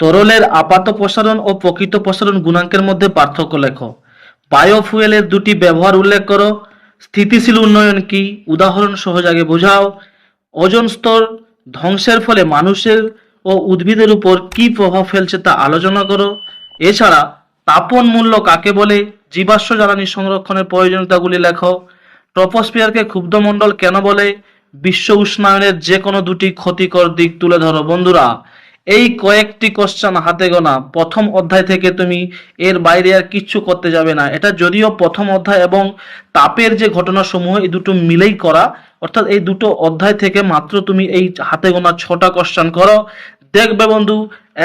তরলের আপাত প্রসারণ ও প্রকৃত প্রসারণ গুণাঙ্কের মধ্যে পার্থক্য লেখো। বায়োফুয়েলের দুটি ব্যবহার উল্লেখ করো। স্থিতিশীল উন্নয়ন কি? উদাহরণ সহজাগে বোঝাও। ওজন স্তর ধ্বংসের ফলে মানুষের ও উদ্ভিদের উপর কি প্রভাব ফেলছে তা আলোচনা করো। এছাড়া তাপন মূল্য কাকে বলে? জীবাশ্ম জ্বালানি সংরক্ষণের প্রয়োজনীয়তাগুলি লেখো। ট্রপোস্ফিয়ারকে ক্ষুব্ধমণ্ডল কেন বলে? বিশ্ব উষ্ণায়নের যে কোনো দুটি ক্ষতিকর দিক তুলে ধরো। বন্ধুরা এই কয়েকটি কোশ্চেন হাতে গোনা। প্রথম অধ্যায় থেকে তুমি এর বাইরে আর কিচ্ছু করতে যাবে না। এটা যদিও প্রথম অধ্যায় এবং তাপের যে ঘটনাসমূহ, এই দুটো মিলেই করা। অর্থাৎ এই দুটো অধ্যায় থেকে মাত্র তুমি এই হাতে গোনা ছটা কোশ্চেন করো। দেখবে বন্ধু,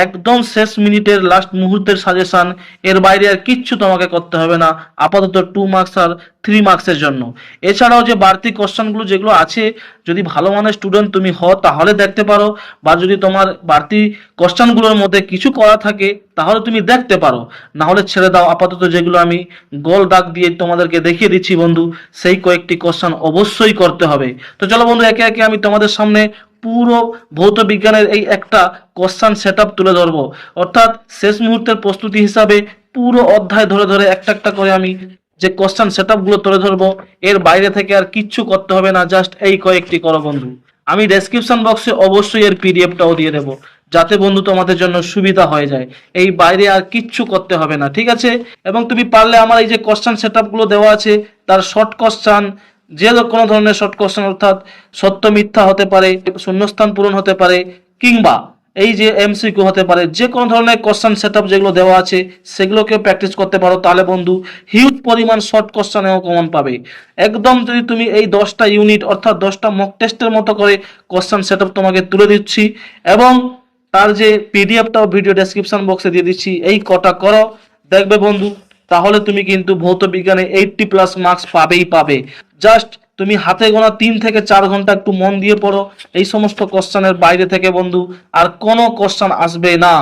একদম শেষ মিনিটের লাস্ট মুহূর্তের সাজেশন এর বাইরে আর কিচ্ছু তোমাকে করতে হবে না, আপাতত টু মার্কস আর থ্রি মার্কসের জন্য। এছাড়াও যে বাড়তি কোশ্চেনগুলো যেগুলো আছে, যদি ভালো মানের স্টুডেন্ট তুমি হও, তাহলে দেখতে পারো, বা যদি তোমার বাড়তি কোশ্চেনগুলোর মধ্যে কিছু করা থাকে, তাহলে তুমি দেখতে পারো। না হলে ছেড়ে দাও, আপাতত যেগুলো আমি গোল দাগ দিয়ে তোমাদেরকে দেখিয়ে দিচ্ছি বন্ধু, সেই কয়েকটি কোশ্চেন অবশ্যই করতে হবে। তো চলো বন্ধু, একে একে আমি তোমাদের সামনে পুরো ভৌত বিজ্ঞানের এই একটা কোশ্চান সেট তুলে ধরবো। অর্থাৎ শেষ মুহূর্তের প্রস্তুতি হিসাবে পুরো অধ্যায় ধরে ধরে একটা একটা করে আমি যে কোশ্চান সেটগুলো তুলে ধরবো, এর বাইরে থেকে আর কিচ্ছু করতে হবে না জাস্ট এই কয়েকটি করো বন্ধু। আমি ডেসক্রিপশন বক্সে অবশ্যই এর পিডিএফটাও দিয়ে দেবো, যাতে বন্ধু তোমাদের জন্য সুবিধা হয়ে যায়। এই বাইরে আর কিচ্ছু করতে হবে না, ঠিক আছে? এবং তুমি পারলে আমার এই যে কোশ্চান সেট দেওয়া আছে, তার শর্ট কোশ্চান যে কোনো ধরনের শর্ট কোশ্চেন অর্থাৎ সত্য মিথ্যা হতে পারে, শূন্যস্থান পূরণ হতে পারে, কিংবা এই যে এমসিকিউ হতে পারে, যে কোনো ধরনের কোশ্চেন সেট যেগুলো দেওয়া আছে সেগুলোকে প্র্যাকটিস করতে পারো। তাহলে বন্ধু হিউজ পরিমাণ শর্ট কোশ্চেনেও কমন পাবে। একদম যদি তুমি এই দশটা ইউনিট অর্থাৎ দশটা মক টেস্টের মতো করে কোশ্চেন সেট তোমাকে তুলে দিচ্ছি, এবং তার যে পিডিএফটাও ভিডিও ডেসক্রিপশন বক্সে দিয়ে দিচ্ছি, এই কটা করো। দেখবে বন্ধু তাহলে তুমি কিন্তু ভৌত বিজ্ঞানে এইটটি প্লাস মার্কস পাবেই পাবে। জাস্ট তুমি হাতে গোনা তিন থেকে চার ঘণ্টা একটু মন দিয়ে পড়ো। এই সমস্ত কোশ্চেনের বাইরে থেকে বন্ধু, আর কোনো কোশ্চেন আসবে না।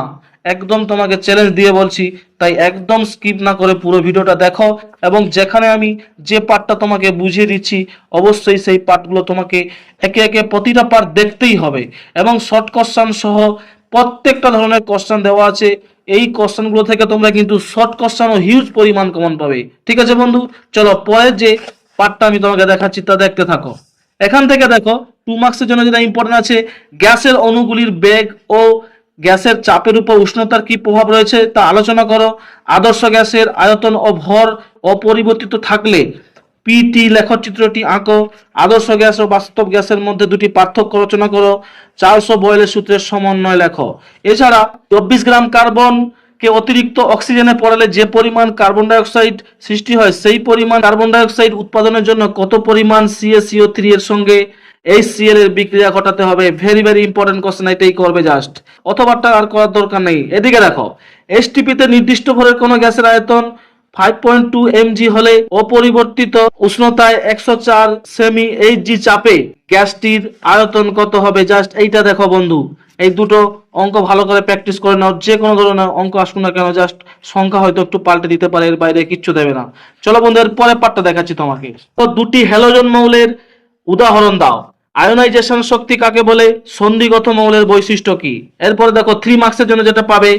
একদম তোমাকে চ্যালেঞ্জ দিয়ে বলছি, তাই একদম স্কিপ না করে পুরো ভিডিওটা দেখো। এবং যেখানে আমি যে পার্টটা তোমাকে বুঝিয়ে দিচ্ছি, অবশ্যই সেই পার্টগুলো তোমাকে একে একে প্রতিটা পার্ট দেখতেই হবে। এবং শর্ট কোশ্চান সহ প্রত্যেকটা ধরনের কোশ্চেন দেওয়া আছে। এই কোশ্চেনগুলো থেকে তোমরা কিন্তু শর্ট কোশ্চেন ও হিউজ পরিমাণ কমন পাবে। ঠিক আছে বন্ধু? চলো পরের যে পার্টটা আমি তোমাকে দেখাচ্ছি, তা দেখতে থাকো। এখান থেকে দেখো টু মার্কসের জন্য যেটা ইম্পর্টেন্ট আছে, গ্যাসের অণুগুলির বেগ ও গ্যাসের চাপের উপর উষ্ণতার কি প্রভাব রয়েছে তা আলোচনা করো। আদর্শ গ্যাসের আয়তন ও ভর অপরিবর্তিত থাকলে পিটি লেখচিত্রটি আঁকো। আদর্শ গ্যাস ও বাস্তব গ্যাসের মধ্যে দুটি পার্থক্য রচনা করো। চারশো বয়েলের সূত্রের সমন্বয় লেখো। এছাড়া চব্বিশ গ্রাম কার্বন কে অতিরিক্ত অক্সিজেনে পড়ালে যে পরিমাণ কার্বন ডাইঅক্সাইড সৃষ্টি হয়, সেই পরিমাণ কার্বন ডাইঅক্সাইড উৎপাদনের জন্য কত পরিমাণ সিএসিও থ্রি এর সঙ্গে এই সিএল এর বিক্রিয়া ঘটাতে হবে? ভেরি ভেরি ইম্পর্টেন্ট কোশ্চেন এটাই করবে জাস্ট অথবাটা আর করার দরকার নেই। এদিকে দেখো এসটিপিতে নির্দিষ্ট ভরের কোনো গ্যাসের আয়তন ফাইভ পয়েন্ট টু এমজি হলে অপরিবর্তিত উষ্ণতায় একশো চার সেমি এইচ চাপে গ্যাসটির আয়তন কত হবে? জাস্ট এইটা দেখো বন্ধু। এই দুটো অঙ্ক ভালো করে প্র্যাকটিস করে নাও। যে কোনো ধরনের অঙ্ক আসুক না কেন, জাস্ট সংখ্যা হয়তো একটু পাল্টে দিতে পারে, এর বাইরে কিচ্ছু দেবে না। চলো বন্ধু এর পরের পার্টটা দেখাচ্ছি তোমাকে। তো দুটি হ্যালোজেন মৌলের উদাহরণ দাও। আয়োনাইজেশন শক্তি কাকে বলে? সন্ধিগত মৌলের বৈশিষ্ট্য কি? এরপরে দেখো থ্রি মার্কসের জন্য যেটা পাবে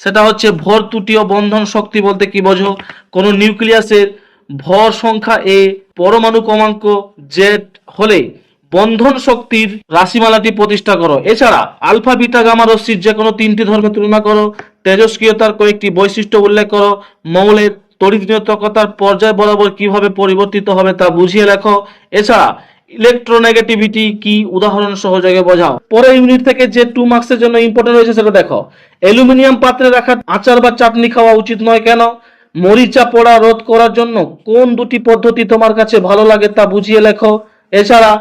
সেটা হচ্ছে ভর ত্রুটি ও বন্ধন শক্তি বলতে কি বোঝো? কোনো নিউক্লিয়াসের ভর সংখ্যা এ পরমাণু ক্রমাঙ্ক জেড হলে বন্ধন শক্তির রাশিমালাটি প্রতিষ্ঠা করো। এছাড়া আলফা, বিটা, গামা, রশ্মির যে কোনো তিনটি ধর্মে তুলনা করো। তেজস্ক্রিয়তার কয়েকটি বৈশিষ্ট্য উল্লেখ করো। মৌলের তড়িৎনিয়তকতার পর্যায় বরাবর কীভাবে পরিবর্তিত হবে তা বুঝিয়ে লেখো। এছাড়া ইলেকট্রোনেগেটিভিটি কি? উদাহরণ সহযোগে বোঝাও। পরের ইউনিট থেকে যে টু মার্কসের জন্য ইম্পর্টেন্ট রয়েছে সেটা দেখো। অ্যালুমিনিয়াম পাত্রে রাখা আচার বা চাটনি খাওয়া উচিত নয় কেন? মরিচা পোড়া রোধ করার জন্য কোন দুটি পদ্ধতি তোমার কাছে ভালো লাগে তা বুঝিয়ে লেখো। এছাড়া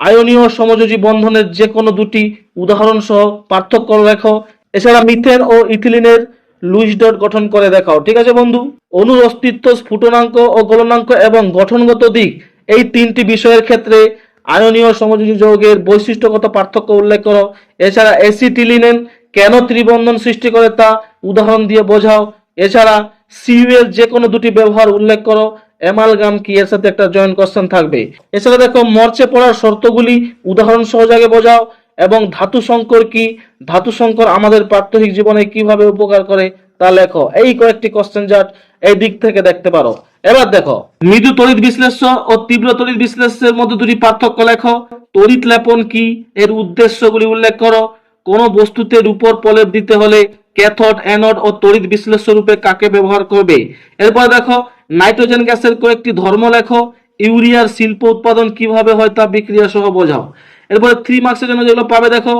আয়নীয় সমযোজী বন্ধনের যে কোনো দুটি উদাহরণ সহ পার্থক্য লেখো। এছাড়া মিথেন ও ইথিলিনের লুইস ডট গঠন করে দেখাও। ঠিক আছে বন্ধু? অণুর অস্তিত্ব, স্ফুটনাঙ্ক ও গলনাঙ্ক এবং গঠনগত দিক এই তিনটি বিষয়ের ক্ষেত্রে আয়নীয় সমযোজী যৌগের বৈশিষ্ট্যগত পার্থক্য উল্লেখ করো। এছাড়া অ্যাসিটিলিনেন কেন ত্রিবন্ধন সৃষ্টি করে তা উদাহরণ দিয়ে বোঝাও। এছাড়া সিইউ যে কোনো দুটি ব্যবহার উল্লেখ করো। অ্যামালগাম কি এর সাথে একটা জয়েন্ট কোশ্চেন থাকবে। এছাড়া দেখো, মরচে পড়ার শর্তগুলি উদাহরণ সহযোগে বোঝাও এবং ধাতু সংকর কি? ধাতু সংকর আমাদের প্রাত্যহিক জীবনে কীভাবে উপকার করে তা লেখো। এই কয়েকটি কোশ্চেন জাট এই দিক থেকে দেখতে পারো। এবার দেখো, মৃদু তড়িৎ বিশ্লেষ্য ও তীব্র তড়িৎ বিশ্লেষ্যের মধ্যে দুটি পার্থক্য লেখো। তড়িৎ লেপন কি? এর উদ্দেশ্যগুলি উল্লেখ করো। কোন বস্তুতে রূপর প্রলেপ দিতে হলে ক্যাথড, অ্যানোড ও তড়িৎ বিশ্লেষ্য রূপে কাকে ব্যবহার করবে? এরপর দেখো, নাইট্রোজেন গ্যাসের কয়েকটি ধর্ম লেখো। ইউরিয়ার শিল্প উৎপাদন কীভাবে হয় তা বিক্রিয়া সহ বোঝাও। এরপরে থ্রি মার্কসের জন্য যেগুলো পাবে দেখো,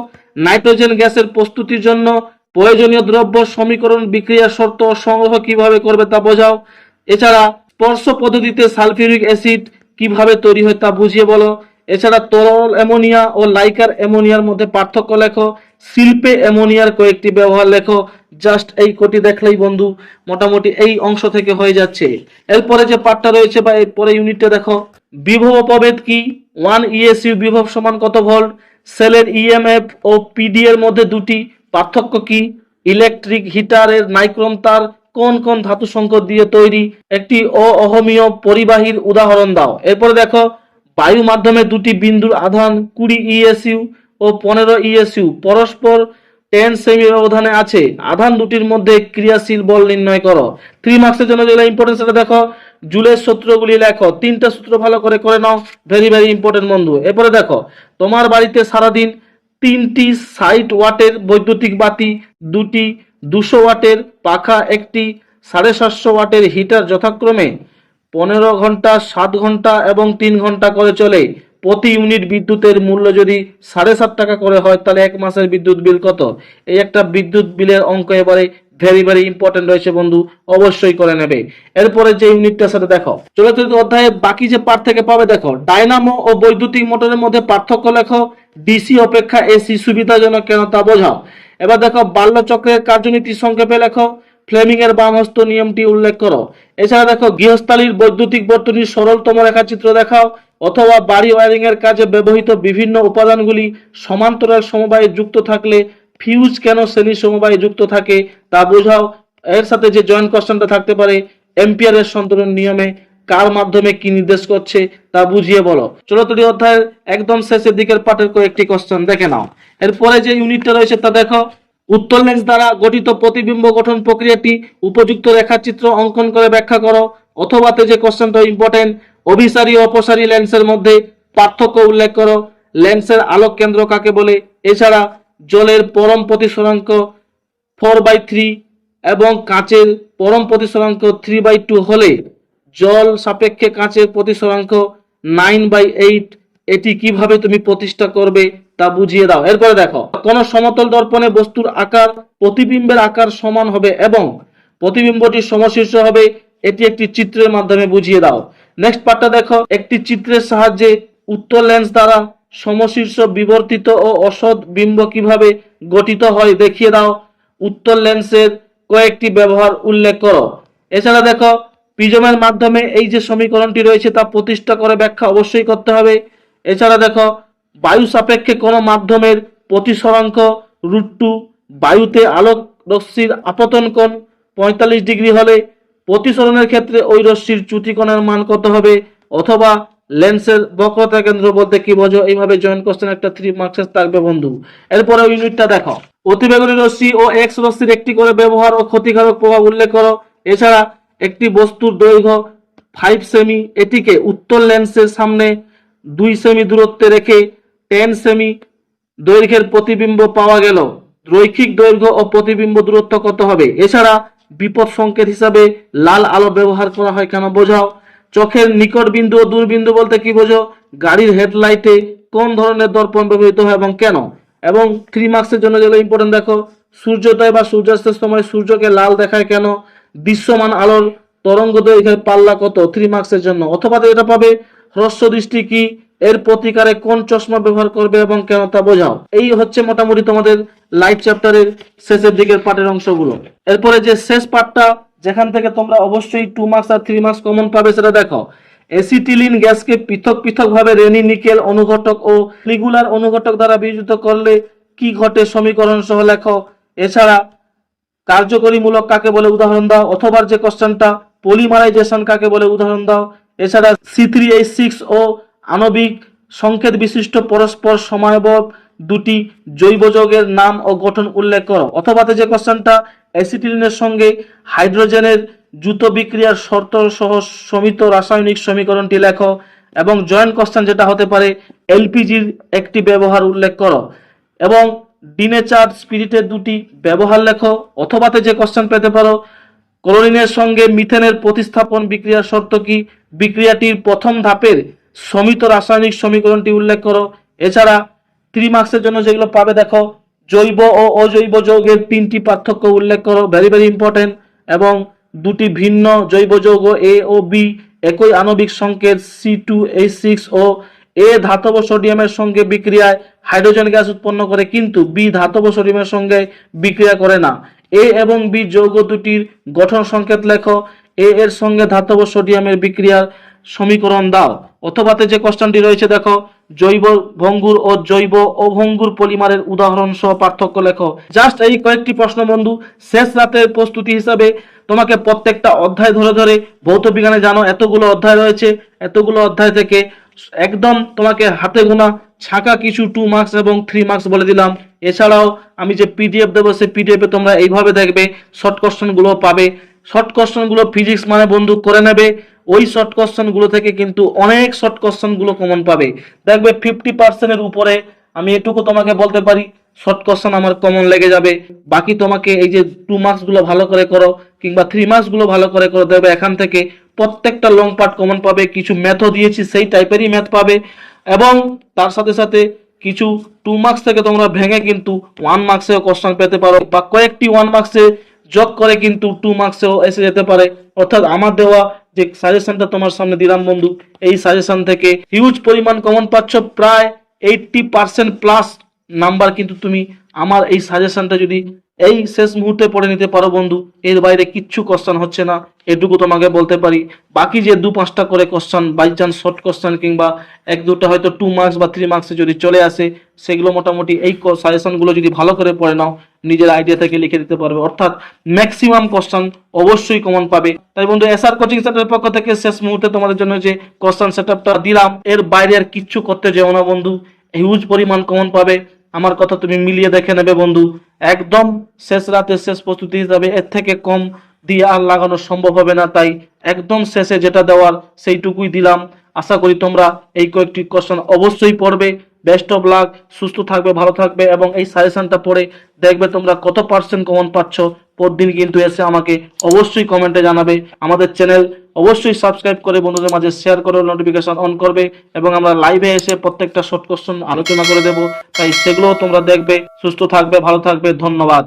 নাইট্রোজেন গ্যাসের প্রস্তুতির জন্য প্রয়োজনীয় দ্রব্য সমীকরণ বিক্রিয়ার শর্ত সংগ্রহ কীভাবে করবে তা বোঝাও। এছাড়া স্পর্শ পদ্ধতিতে সালফিউরিক অ্যাসিড কীভাবে তৈরি হয় তা বুঝিয়ে বলো। এছাড়া তরল অ্যামোনিয়া ও লাইকার অ্যামোনিয়ার মধ্যে পার্থক্য লেখো। শিল্পে অ্যামোনিয়ার কয়েকটি ব্যবহার লেখো। জাস্ট এই কোটি দেখলেই বন্ধু, মোটামুটি এই অংশ থেকে হয়ে যাচ্ছে। এরপরে যে পার্টটা রয়েছে বা এরপরে ইউনিটটা দেখো। বিভব প্রভেদ কি? ওয়ান ইএসইউ বিভব সমান কত ভোল্ট? সেলের ইএমএফ ও পিডি এর মধ্যে দুটি পার্থক্য কি? ইলেকট্রিক হিটারের নাইক্রোম তার কোন কোন ধাতু সংকর দিয়ে তৈরি একটি অহমীয় পরিবাহীর উদাহরণ দাও। এরপরে দেখো, বায়ু মাধ্যমে দুটি বিন্দুর আধান কুড়ি ইএসইউ ও পনেরো ইএসইউ পরস্পর টেন সেমি ব্যবধানে আছে। আধান দুটির মধ্যে ক্রিয়াশীল বল নির্ণয় করো। থ্রি মার্কসের জন্য যেগুলো ইম্পর্টেন্ট সেটা দেখো, জুলের সূত্রগুলি লেখো। তিনটা সূত্র ভালো করে করে নাও। ভেরি ভেরি ইম্পর্টেন্ট বন্ধু। এরপরে দেখো, তোমার বাড়িতে সারাদিন তিনটি ষাট ওয়াটের বৈদ্যুতিক বাতি, দুটি দুশো ওয়াটের পাখা, একটি সাড়ে সাতশো ওয়াটের হিটার যথাক্রমে পনেরো ঘণ্টা, সাত ঘণ্টা এবং তিন ঘণ্টা করে চলে। প্রতি ইউনিট বিদ্যুতের মূল্য যদি সাড়ে সাত টাকা করে হয়, তাহলে এক মাসের বিদ্যুৎ বিল কত? এই একটা বিদ্যুৎ বিলের অঙ্ক এবারে ভেরি ভেরি ইম্পর্টেন্ট রয়েছে বন্ধু, অবশ্যই করে নেবে। এরপরে যে ইউনিটটা সেটা দেখো, চতুর্থ অধ্যায়ে বাকি যে পার্ট থেকে পাবে, দেখো, ডায়নামো ও বৈদ্যুতিক মোটরের মধ্যে পার্থক্য লেখো। ডিসি অপেক্ষা এসি সুবিধাজনক কেন তা বোঝাও। এবার দেখো বাল্যচক্রের কার্যনীতি সংক্ষেপে লেখো ফ্লেমিং এর বামহস্ত নিয়মটি উল্লেখ করো। এছাড়া দেখো, গৃহস্থালীর বৈদ্যুতিক বর্তনীর সরলতম রেখাচিত্র দেখাও, অথবা বাড়ি ওয়ারিং এর কাজে ব্যবহৃত বিভিন্ন উপাদানগুলি সমান্তরাল সমবায়ে যুক্ত থাকলে, ফিউজ কেন শ্রেণি সমবায়ে যুক্ত থাকে তা বোঝাও। এর সাথে যে জয়েন্ট কোশ্চেনটা থাকতে পারে এম্পিয়ারের সন্তরণ নিয়মে কার মাধ্যমে কি নির্দেশ করছে তা বুঝিয়ে বলো। চলতরি অধ্যায়ের একদম শেষের দিকের পাঠের কয়েকটি কোশ্চেন দেখে নাও। এরপরে যে ইউনিটটা রয়েছে তা দেখো। উত্তর লেন্স দ্বারা গঠিত প্রতিবিম্ব গঠন প্রক্রিয়াটি উপযুক্ত রেখাচিত্র অঙ্কন করে ব্যাখ্যা করো। অথবাতে যে কোশ্চেনটা ইম্পর্টেন্ট অভিসারী ও অপসারী লেন্সের মধ্যে পার্থক্য উল্লেখ করো। লেন্সের আলোক কেন্দ্র কাকে বলে? এছাড়া জলের পরম প্রতিসরাঙ্ক ফোর বাই থ্রি এবং কাঁচের পরম প্রতিসরাঙ্ক থ্রি বাই টু হলে জল সাপেক্ষে কাঁচের প্রতিসরাঙ্ক নাইন বাই এইট এটি কীভাবে তুমি প্রতিষ্ঠা করবে তা বুঝিয়ে দাও। এরপরে দেখো, কোন সমতল দর্পণে বস্তুর আকার প্রতিবিম্বের আকার সমান হবে এবং প্রতিবিম্বটি সমশীর্ষ হবে, এটি একটি চিত্রের মাধ্যমে বুঝিয়ে দাও। নেক্সট পার্টটা দেখো, একটি চিত্রের সাহায্যে উত্তর লেন্স দ্বারা সমশীর্ষ বিবর্তিত ও অসৎ বিম্ব কীভাবে গঠিত হয় দেখিয়ে দাও। উত্তর লেন্সের কয়েকটি ব্যবহার উল্লেখ করো। এছাড়া দেখো প্রিজমের মাধ্যমে এই যে সমীকরণটি রয়েছে তা প্রতিষ্ঠা করে ব্যাখ্যা অবশ্যই করতে হবে। এছাড়া দেখো, বায়ু সাপেক্ষে কোনো মাধ্যমের প্রতিসরাঙ্ক রুট টু বায়ুতে আলোক রশ্মির আপতন কোণ পঁয়তাল্লিশ ডিগ্রি হলে প্রতিসরণের ক্ষেত্রে ওই রশ্মির চ্যুতিকোণের মান কত হবে? অথবা লেন্সের বক্রতা কেন্দ্র বলতে কি বোঝো? এইভাবে জয়েন কোশ্চেন একটা থ্রি মার্কসের থাকবে বন্ধু। এরপরে ইউনিটটা দেখো। অতিবেগুনি রশ্মি ও এক্স রশ্মির একটি করে ব্যবহার ও ক্ষতিকারক প্রভাব উল্লেখ করো। এছাড়া একটি বস্তুর দৈর্ঘ্য ফাইভ সেমি এটিকে উত্তর লেন্সের সামনে দুই সেমি দূরত্বে রেখে টেন সেমি দৈর্ঘ্যের প্রতিবিম্ব পাওয়া গেল। রৈখিক দৈর্ঘ্য ও প্রতিবিম্ব দূরত্ব কত হবে? এছাড়া বিপদ সংকেত হিসাবে লাল আলো ব্যবহার করা হয় কেন বোঝাও? চোখের নিকট বিন্দু ও দূরবিন্দু বলতে কি বোঝো? গাড়ির হেডলাইটে কোন ধরনের দর্পণ ব্যবহৃত হয় এবং কেন? এবং থ্রি মার্কসের জন্য যেগুলো ইম্পর্টেন্ট দেখো, সূর্যোদয় বা সূর্যাস্তের সময় সূর্যকে লাল দেখায় কেন? দৃশ্যমান আলোর তরঙ্গ দৈর্ঘ্যের পাল্লা কত? থ্রি মার্কসের জন্য। অথবা এটা পাবে হ্রস্ব দৃষ্টি কি? এর প্রতিকারে কোন চশমা ব্যবহার করবে এবং কেন তা বোঝাও। এই হচ্ছে মোটামুটি তোমাদের লাইফ চ্যাপ্টারের শেষের দিকের পার্টের অংশগুলো। এরপরে যে শেষ পার্টটা যেখান থেকে তোমরা অবশ্যই টু মার্কস আর থ্রি মার্কস কমন পাবে, সেটা দেখো। এসিটিলিন গ্যাসকে পৃথক পৃথক ভাবে রেনি নিকেল অনুঘটক ও রেগুলার অনুঘটক দ্বারা বিয়োজিত করলে কি ঘটে সমীকরণ সহ লেখো। এছাড়া কার্যকরীমূলক কাকে বলে উদাহরণ দাও, অথবা যে কোশ্চেনটা পলিমারাইজেশন কাকে বলে উদাহরণ দাও। এছাড়া C three H six O আণবিক সংকেত বিশিষ্ট পরস্পর সমায়ব দুটি জৈব যৌগের নাম ও গঠন উল্লেখ করো। অথবাতে যে কোশ্চেনটা অ্যাসিটিলিনের সঙ্গে হাইড্রোজেনের দ্রুত বিক্রিয়ার শর্ত সহ সমিত রাসায়নিক সমীকরণটি লেখো এবং জয়েন্ট কোশ্চেন যেটা হতে পারে, এলপিজির একটি ব্যবহার উল্লেখ করো। এবং ডিনেচার স্পিরিটের দুটি ব্যবহার লেখো, অথবাতে যে কোশ্চেন পেতে পারো। ক্লোরিনের সঙ্গে মিথেনের প্রতিস্থাপন বিক্রিয়ার শর্ত কি? বিক্রিয়াটির প্রথম ধাপের সমিত রাসায়নিক সমীকরণটি উল্লেখ করো। এছাড়া থ্রি মার্কসের জন্য যেগুলো পাবে দেখো, জৈব ও অজৈব যৌগের তিনটি পার্থক্য উল্লেখ করো ভেরি ভেরি ইম্পর্টেন্ট এবং দুটি ভিন্ন জৈব যৌগ এ ও বি একই আণবিক সংকেত C two H six O A ধাতব সোডিয়ামের সঙ্গে বিক্রিয়ায় হাইড্রোজেন গ্যাস উৎপন্ন করে, কিন্তু বি ধাতব সোডিয়ামের সঙ্গে বিক্রিয়া করে না। এ এবং বি যৌগ দুটির গঠন সংকেত লেখো। এ এর সঙ্গে ধাতব সোডিয়ামের বিক্রিয়ার সমীকরণ দাও। অথবাতে যে কোশ্চেনটি রয়েছে দেখো, জৈব ভঙ্গুর ও জৈব অভঙ্গুর পলিমারের উদাহরণ সহ পার্থক্য লেখো। জাস্ট এই কয়েকটি প্রশ্ন বন্ধু, শেষ রাতের প্রস্তুতি হিসাবে তোমাকে প্রত্যেকটা অধ্যায় ধরে ধরে ভৌত বিজ্ঞানে জানো, এতগুলো অধ্যায় রয়েছে, এতগুলো অধ্যায় থেকে একদম তোমাকে হাতে গোনা, ছাকা কিছু টু মার্কস এবং থ্রি মার্কস বলে দিলাম। এছাড়াও আমি যে পিডিএফ দেবো, সেই পিডিএফে তোমরা এইভাবে দেখবে শর্ট কোশ্চেনগুলো পাবে। শর্ট কোশ্চেনগুলো ফিজিক্স মানে বন্ধু করে নেবে। ওই শর্ট কোশ্চেনগুলো থেকে কিন্তু অনেক শর্ট কোশ্চেনগুলো কমন পাবে। দেখবে ফিফটি পার্সেন্টের উপরে, আমি এটুকু তোমাকে বলতে পারি শর্ট কোশ্চেন আমার কমন লেগে যাবে। বাকি তোমাকে এই যে টু মার্কসগুলো ভালো করে করো, কিংবা থ্রি মার্কসগুলো ভালো করে করো দেখবে এখান থেকে প্রত্যেকটা লং পার্ট কমন পাবে, কিছু ম্যাথও দিয়েছি, সেই টাইপেরই ম্যাথ পাবে। এবং তার সাথে সাথে কিছু টু মার্কস থেকে তোমরা ভেঙে কিন্তু ওয়ান মার্কসেও কোশ্চেন পেতে পারো, বা কয়েকটি ওয়ান মার্কসে যোগ করে কিন্তু টু মার্কসেও এসে যেতে পারে। অর্থাৎ আমার দেওয়া যে সাজেশনটা তোমার সামনে দিলাম বন্ধু, এই সাজেশন থেকে হিউজ পরিমাণ কমন পাচ্ছ, প্রায় এইটটি পার্সেন্ট প্লাস নাম্বার কিন্তু তুমি আমার এই সাজেশনটা যদি এই শেষ মুহূর্তে পড়ে নিতে পারো বন্ধু, এর বাইরে কিচ্ছু কোশ্চেন হচ্ছে না। এটুকু তোমাকে বলতে পারি, বাকি যে দু পাঁচটা করে question by chance short question কিংবা এক দুটো হয়তো টু মার্কস বা থ্রি মার্কসে যদি চলে আসে, সেগুলো মোটামুটি এই সাজেশনগুলো যদি ভালো করে পড়ে নাও, নিজের আইডিয়া থেকে লিখে দিতে পারবে। অর্থাৎ ম্যাক্সিমাম কোশ্চেন অবশ্যই কমন পাবে। তাই বন্ধু এসআর কোচিং সেন্টারের পক্ষ থেকে শেষ মুহূর্তে তোমাদের জন্য যে কোশ্চেন সেটআপটা দিলাম, এর বাইরে আর কিচ্ছু করতে যেও না বন্ধু হিউজ পরিমাণ কমন পাবে। আমার কথা তুমি মিলিয়ে দেখে নেবে, বন্ধু। একদম শেষ রাতে শেষ প্রস্তুতি হিসাবে এর থেকে কম দিয়ে আর লাগানো সম্ভব হবে না, তাই একদম শেষে যেটা দেওয়ার সেইটুকুই দিলাম। আশা করি তোমরা এই কয়েকটি কোশ্চেন অবশ্যই পড়বে। বেস্ট অফ লাক সুস্থ থাকবে, ভালো থাকবে এবং এই সাজেশনটা পড়ে দেখবে তোমরা কত পার্সেন্ট কমন পাচ্ছ। পরদিন কিন্তু এসে আমাকে অবশ্যই কমেন্টে জানাবে। আমাদের চ্যানেল অবশ্যই সাবস্ক্রাইব করে বন্ধুদের মাঝে শেয়ার করে নোটিফিকেশন অন করবে এবং আমরা লাইভে এসে প্রত্যেকটা শর্ট কোশ্চেন আলোচনা করে দেব। তাই সেগুলোও তোমরা দেখবে, সুস্থ থাকবে, ভালো থাকবে। ধন্যবাদ।